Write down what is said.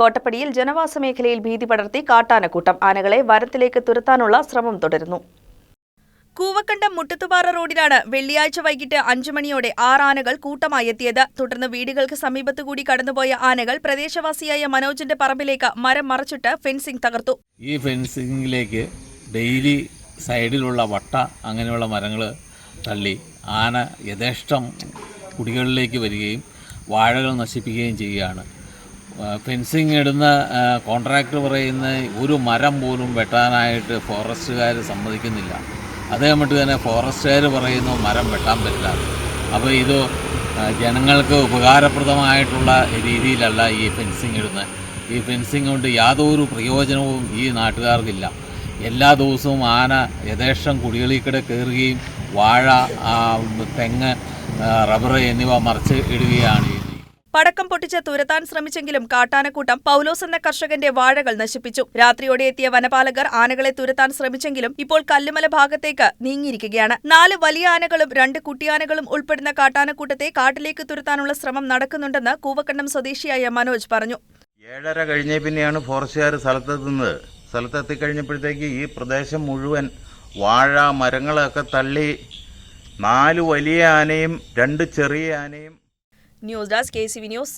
കോട്ടപ്പടിയിൽ ജനവാസ മേഖലയിൽ ഭീതി പടർത്തി കാട്ടാനക്കൂട്ടം. ആനകളെ വനത്തിലേക്ക് തുരത്താനുള്ള ശ്രമം തുടരുന്നു. കൂവക്കണ്ടം മുട്ടത്തുപാറ റോഡിലാണ് വെള്ളിയാഴ്ച വൈകിട്ട് അഞ്ചു മണിയോടെ ആറ് ആനകൾ കൂട്ടമായി എത്തിയത്. തുടർന്ന് വീടുകൾക്ക് സമീപത്തുകൂടി കടന്നുപോയ ആനകൾ പ്രദേശവാസിയായ മനോജിന്റെ പറമ്പിലേക്ക് മരം മറച്ചിട്ട് ഫെൻസിംഗ് തകർത്തു. ഈ ഫെൻസിംഗിലേക്ക് ഡെയിലി സൈഡിലുള്ള വട്ട അങ്ങനെയുള്ള മരങ്ങൾ തള്ളി ആന യഥേഷ്ടം കുടികളിലേക്ക് വരികയും വാഴകൾ നശിപ്പിക്കുകയും ചെയ്യുകയാണ്. ഫെൻസിങ് ഇടുന്ന കോൺട്രാക്ട് പറയുന്ന ഒരു മരം പോലും വെട്ടാനായിട്ട് ഫോറസ്റ്റുകാർ സമ്മതിക്കുന്നില്ല. അതേ മട്ട് തന്നെ ഫോറസ്റ്റുകാർ പറയുന്നു മരം വെട്ടാൻ പറ്റില്ല. അപ്പോൾ ഇത് ജനങ്ങൾക്ക് ഉപകാരപ്രദമായിട്ടുള്ള രീതിയിലല്ല ഈ ഫെൻസിങ് ഇടുന്നത് ഈ ഫെൻസിങ് കൊണ്ട് യാതൊരു പ്രയോജനവും ഈ നാട്ടുകാർക്കില്ല. എല്ലാ ദിവസവും ആന യഥേഷ്ടം കുടികളിക്കിടെ കയറുകയും വാഴ തെങ്ങ് റബ്ബർ എന്നിവ മറിച്ച് ഇടുകയാണ് പടക്കം പൊട്ടിച്ച് തുരത്താൻ ശ്രമിച്ചെങ്കിലും കാട്ടാനക്കൂട്ടം പൗലോസ് എന്ന കർഷകന്റെ വാഴകൾ നശിപ്പിച്ചു. രാത്രിയോടെ എത്തിയ വനപാലകർ ആനകളെ തുരത്താൻ ശ്രമിച്ചെങ്കിലും ഇപ്പോൾ കല്ലുമല ഭാഗത്തേക്ക് നീങ്ങിയിരിക്കുകയാണ്. നാല് വലിയ ആനകളും രണ്ട് കുട്ടിയാനകളും ഉൾപ്പെടുന്ന കാട്ടാനക്കൂട്ടത്തെ കാട്ടിലേക്ക് തുരത്താനുള്ള ശ്രമം നടക്കുന്നുണ്ടെന്ന് കൂവക്കണ്ണം സ്വദേശിയായ മനോജ് പറഞ്ഞു. ഏഴര കഴിഞ്ഞ പിന്നെയാണ് ഫോറസ്റ്റുകാർ സ്ഥലത്തെത്തുന്നത്. സ്ഥലത്തെത്തി കഴിഞ്ഞപ്പോഴത്തേക്ക് ഈ പ്രദേശം മുഴുവൻ വാഴ മരങ്ങളൊക്കെ തള്ളി നാല് വലിയ ആനയും രണ്ട് ചെറിയ ആനയും ന്യൂസ് ഡെസ്ക് കെ ന്യൂസ്